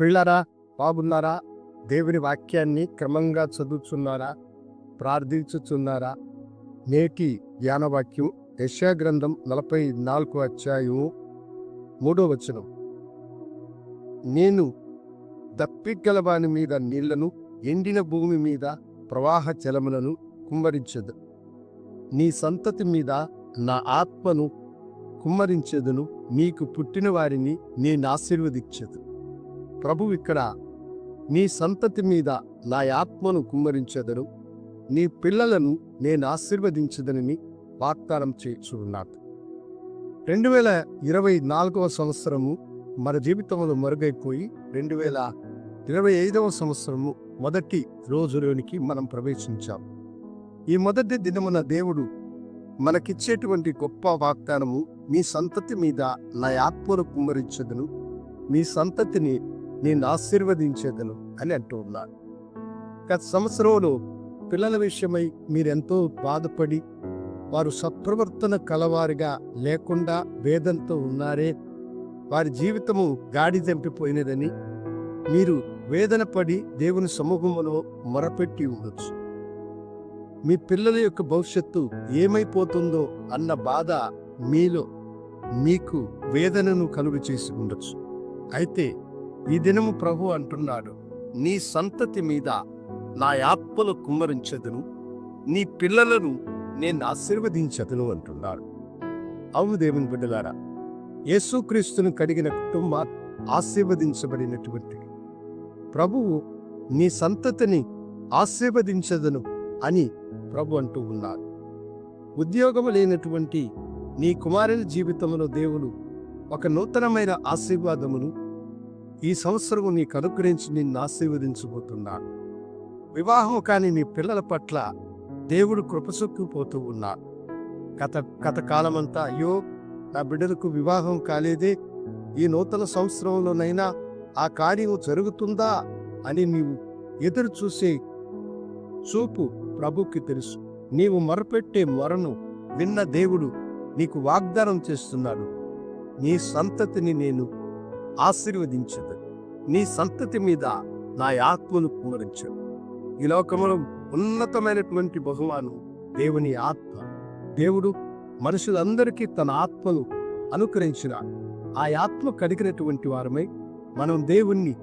పిల్లరా బాగున్నారా? దేవుని వాక్యాన్ని క్రమంగా చదువుతున్నారా ప్రార్థించుచున్నారా? నేటి జ్ఞానవాక్యం యశాగ్రంథం నలభై నాలుగు అధ్యాయము మూడో వచనం. నేను దప్పిగలవాని మీద నీళ్ళను ఎండిన భూమి మీద ప్రవాహ జలములను కుమ్మరించదు నీ సంతతి మీద నా ఆత్మను కుమ్మరించదును. నీకు పుట్టిన వారిని నేను ఆశీర్వదించదు ప్రభు ఇక్కడ నీ సంతతి మీద నా ఆత్మను కుమ్మరించదను. నీ పిల్లలను నేను ఆశీర్వదించదనని వాగ్దానం చేస్తున్నాడు రెండు వేల ఇరవై నాలుగవ సంవత్సరము మన జీవితంలో మరుగైపోయి రెండు వేల ఇరవై ఐదవ సంవత్సరము మొదటి రోజులోనికి మనం ప్రవేశించాం. ఈ మొదటి దినమున దేవుడు మనకిచ్చేటువంటి గొప్ప వాగ్దానము మీ సంతతి మీద నా ఆత్మను కుమ్మరించదును. మీ సంతతిని నేను ఆశీర్వదించేదను అని అంటూ ఉన్నాడు గత సంవత్సరంలో పిల్లల విషయమై మీరెంతో బాధపడి వారు సత్ప్రవర్తన కలవారిగా లేకుండా వేదంతో ఉన్నారే వారి జీవితము గాడి తెంపిపోయినదని మీరు వేదన పడి దేవుని సమూహములో మొరపెట్టి ఉండొచ్చు. మీ పిల్లల యొక్క భవిష్యత్తు ఏమైపోతుందో అన్న బాధ మీలో మీకు వేదనను కలుగు చేసి ఉండొచ్చు. అయితే ఈ దినము ప్రభు అంటున్నాడు నీ సంతతి మీద నా ఆత్మలు కుమ్మరించదును నీ పిల్లలను నేను ఆశీర్వదించదును అంటున్నాడు. అవును దేవుని బిడ్డలారా యేసుక్రీస్తును కడిగిన కుటుంబం ఆశీర్వదించబడినటువంటి ప్రభువు నీ సంతతిని ఆశీర్వదించదును అని ప్రభు అంటూ ఉన్నారు ఉద్యోగము లేనటువంటి నీ కుమారుని జీవితంలో దేవుడు ఒక నూతనమైన ఆశీర్వాదమును ఈ సంవత్సరం నీకు అనుగ్రహించి నిన్ను ఆశీర్వదించబోతున్నాడు వివాహం కాని నీ పిల్లల పట్ల దేవుడు కృపసొక్కిపోతూ ఉన్నాడు. గత గత కాలమంతా అయ్యో నా బిడ్డలకు వివాహం కాలేదే ఈ నూతన సంవత్సరంలోనైనా ఆ కార్యం జరుగుతుందా అని నీవు ఎదురు చూసే చూపు ప్రభుకి తెలుసు. నీవు మొరపెట్టే మొరను విన్న దేవుడు నీకు వాగ్దానం చేస్తున్నాడు. నీ సంతతిని నేను ఆశీర్వదించదు. నీ సంతతి మీద నా ఆత్మను కుమరించను ఈ లోకంలో ఉన్నతమైనటువంటి బహుమానం దేవుని ఆత్మ. దేవుడు మనుషులందరికీ తన ఆత్మను అనుకరించిన ఆ ఆత్మ కడిగినటువంటి వారమై మనం దేవుణ్ణి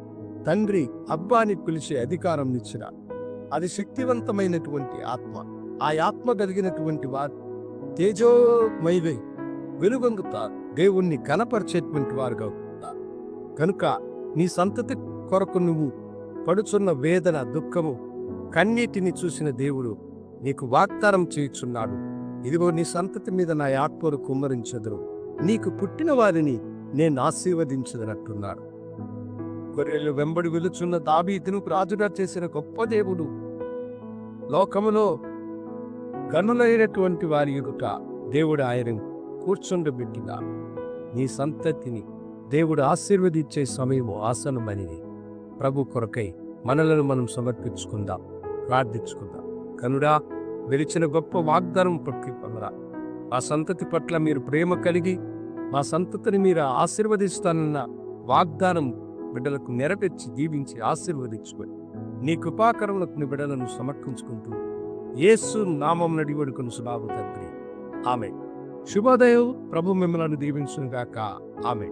తండ్రి అబ్బాని పిలిచే అధికారం ఇచ్చిన అది శక్తివంతమైనటువంటి ఆత్మ. ఆ ఆత్మ కలిగినటువంటి వారు తేజోమయవై వెలుగొంగుతారు దేవుణ్ణి కనపరిచేటువంటి వారుగా కనుక నీ సంతతి కొరకు నువ్వు పడుచున్న వేదన దుఃఖము కన్నీటిని చూసిన దేవుడు నీకు వాగ్దానం చేయుచున్నాడు. ఇదిగో నీ సంతతి మీద నా ఆత్మను కుమ్మరించదురు. నీకు పుట్టిన వారిని నేను ఆశీర్వదించదనట్టున్నాడు. గొర్రెలు వెంబడి వెలుచున్న దాబీతును రాజుగా చేసిన గొప్ప దేవుడు. లోకములో గనులైనటువంటి వారి ఎదుట దేవుడు ఆయన కూర్చుండబెట్టిన నీ సంతతిని దేవుడు ఆశీర్వదించే సమయం ఆసనమని ప్రభు కొరకై మనలను మనం సమర్పించుకుందాం. ప్రార్థించుకుందాం. కనుడా వెలిచిన గొప్ప వాగ్దానం పట్టి పొందరా మా సంతతి పట్ల మీరు ప్రేమ కలిగి మా సంతతిని మీరు ఆశీర్వదిస్తానన్న వాగ్దానం బిడ్డలకు నెరవేర్చి దీవించి ఆశీర్వదించుకొని నీ కృపాకరములకు నీ బిడ్డలను సమర్పించుకుంటూ యేసు నామం నడివడుకుని సుబాబు తండ్రి. ఆమె శుభోదయం. ప్రభు మిమ్మలను దీవించుగాక ఆమె